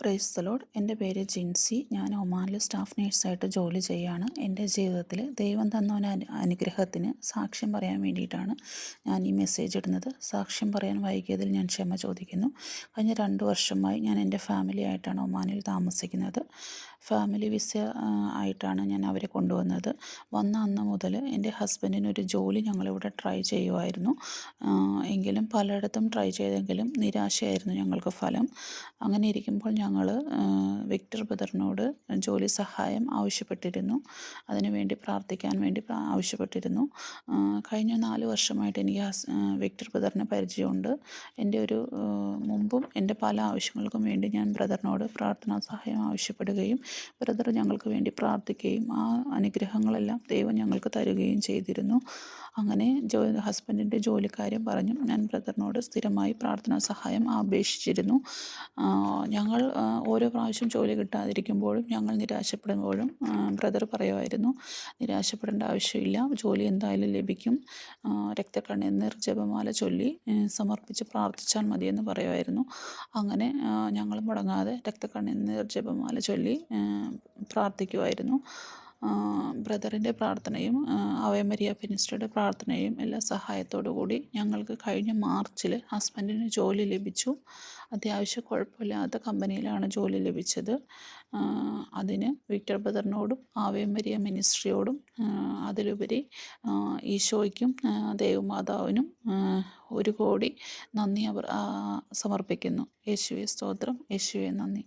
Price തലോഡ് load. എന്റെ പേര് ജിൻസി. ഞാൻ ഒമാനിൽ സ്റ്റാഫ് നേഴ്സായിട്ട് ജോലി ചെയ്യുകയാണ് എന്റെ ജീവിതത്തിൽ ദൈവം തന്ന അനുഗ്രഹത്തിന് സാക്ഷ്യം പറയാൻ വേണ്ടിയിട്ടാണ് ഞാൻ ഈ മെസ്സേജ് ഇടുന്നത്. സാക്ഷ്യം പറയാൻ വൈകിയതിൽ ഞാൻ ക്ഷമ ചോദിക്കുന്നു. കഴിഞ്ഞ രണ്ട് വർഷമായി ഞാൻ എന്റെ ഫാമിലി ആയിട്ടാണ് ഒമാനിൽ താമസിക്കുന്നത്. ഫാമിലി വിസ ആയിട്ടാണ് ഞാൻ അവരെ കൊണ്ടുവന്നത്. വന്ന അന്ന് മുതൽ എന്റെ ഹസ്ബൻഡിന് ഒരു ജോലി ഞങ്ങളിവിടെ ട്രൈ ചെയ്യുമായിരുന്നു എങ്കിലും പലയിടത്തും ട്രൈ ചെയ്തെങ്കിലും നിരാശയായിരുന്നു ഞങ്ങൾക്ക് ഫലം. അങ്ങനെ ഇരിക്കുമ്പോൾ ഞങ്ങൾ വിക്ടർ ബ്രദറിനോട് ജോലി സഹായം ആവശ്യപ്പെട്ടിരുന്നു. അതിനുവേണ്ടി പ്രാർത്ഥിക്കാൻ വേണ്ടി ആവശ്യപ്പെട്ടിരുന്നു. കഴിഞ്ഞ നാല് വർഷമായിട്ട് എനിക്ക് വിക്ടർ ബ്രദറിനെ പരിചയമുണ്ട്. എന്റെ ഒരു മുമ്പും എന്റെ പല ആവശ്യങ്ങൾക്കും വേണ്ടി ഞാൻ ബ്രദറിനോട് പ്രാർത്ഥനാ സഹായം ആവശ്യപ്പെടുകയും ബ്രദർ ഞങ്ങൾക്ക് വേണ്ടി പ്രാർത്ഥിക്കുകയും ആ അനുഗ്രഹങ്ങളെല്ലാം ദൈവം ഞങ്ങൾക്ക് തരുകയും ചെയ്തിരുന്നു. അങ്ങനെ ജോ ഹസ്ബൻഡിന്റെ ജോലിക്കാര്യം പറഞ്ഞു ഞാൻ ബ്രദറിനോട് സ്ഥിരമായി പ്രാർത്ഥനാ സഹായം അപേക്ഷിച്ചിരുന്നു ഞങ്ങൾ ഓരോ പ്രാവശ്യം ജോലി കിട്ടാതിരിക്കുമ്പോഴും ഞങ്ങൾ നിരാശപ്പെടുമ്പോഴും ബ്രദർ പറയുമായിരുന്നു നിരാശപ്പെടേണ്ട ആവശ്യമില്ല ജോലി എന്തായാലും ലഭിക്കും രക്തക്കണ്ണീർ ജപമാല ചൊല്ലി സമർപ്പിച്ച് പ്രാർത്ഥിച്ചാൽ മതിയെന്ന് പറയുമായിരുന്നു. അങ്ങനെ ഞങ്ങൾ മുടങ്ങാതെ രക്തക്കണ്ണീർ ജപമാല ചൊല്ലി പ്രാർത്ഥിക്കുമായിരുന്നു. ബ്രദറിന്റെ പ്രാർത്ഥനയും അവയമരിയ ഫിനിസ്റ്ററുടെ പ്രാർത്ഥനയും എല്ലാ സഹായത്തോടു കൂടി ഞങ്ങൾക്ക് കഴിഞ്ഞ മാർച്ചിൽ ഹസ്ബൻഡിന് ജോലി ലഭിച്ചു. അത്യാവശ്യം കുഴപ്പമില്ലാത്ത കമ്പനിയിലാണ് ജോലി ലഭിച്ചത്. അതിന് വിക്ടർ ബ്രദറിനോടും ആവയമരിയ മിനിസ്ട്രിയോടും അതിലുപരി ഈശോയ്ക്കും ദേവമാതാവിനും ഒരു കോടി നന്ദി അവർ സമർപ്പിക്കുന്നു. യേശുവെ സ്തോത്രം. യേശുവെ നന്ദി.